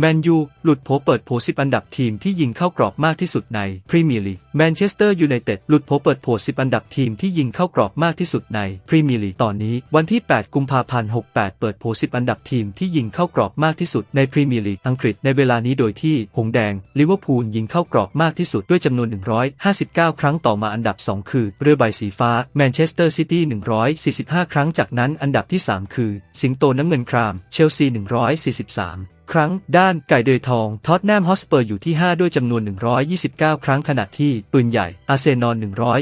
แมนยูหลุดโผเปิดโผ10อันดับทีมที่ยิงเข้ากรอบมากที่สุดในพรีเมียร์ลีกแมนเชสเตอร์ยูไนเต็ดหลุดโผเปิดโผ10อันดับทีมที่ยิงเข้ากรอบมากที่สุดในพรีเมียร์ลีกตอนนี้วันที่ 8 กุมภาพันธ์ 68 เปิดโผ10อันดับทีมที่ยิงเข้ากรอบมากที่สุดในพรีเมียร์ลีกอังกฤษในเวลานี้โดยที่หงส์แดงลิเวอร์พูลยิงเข้ากรอบมากที่สุดด้วยจำนวน 159 ครั้งต่อมาอันดับ 2 คือ เรือใบสีฟ้าแมนเชสเตอร์ซิตี้145 ครั้งจากนั้นอันดับที่ 3 คือ สิงโตน้ำเงินคราม เชลซี 143 ครั้ง ด้านไก่เดยทอง ท็อตแนมฮอสเปอร์อยู่ที่ 5 ด้วยจำนวน 129 ครั้งขณะที่ ปืนใหญ่ อาร์เซนอล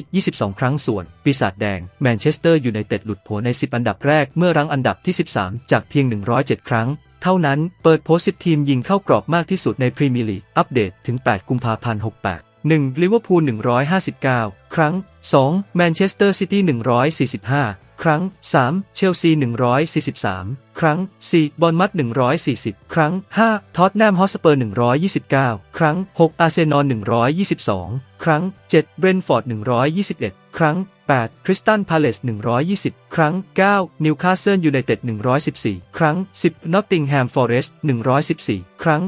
122 ครั้งส่วน ปีศาจแดง แมนเชสเตอร์อยูไนเต็ดหลุดโผใน 10 อันดับแรกเมื่อรั้งอันดับที่ 13 จากเพียง 107 ครั้งเท่านั้น เปิดโพส10ทีมยิงเข้ากรอบมากที่สุดในพรีเมียร์ลีก อัปเดตถึง 8 กุมภาพันธ์ 68 1. ลิเวอร์พูล 159 ครั้ง 2. แมนเชสเตอร์ซิตี้ 145 ครั้ง 3. เชลซี 143 ครั้ง 4. บอลมัด 140 ครั้ง 5. ทอตแนมฮอสเปอร์ 129 ครั้ง 6. อาร์เซนอล 122 ครั้ง 7. เบรนฟอร์ด 121 ครั้ง 8. คริสตันพาเลส 120 ครั้ง 9. นิวคาสเซิลยูไนเต็ด 114 ครั้ง 10. นอตติงแฮมฟอเรสต์ 114 ครั้ง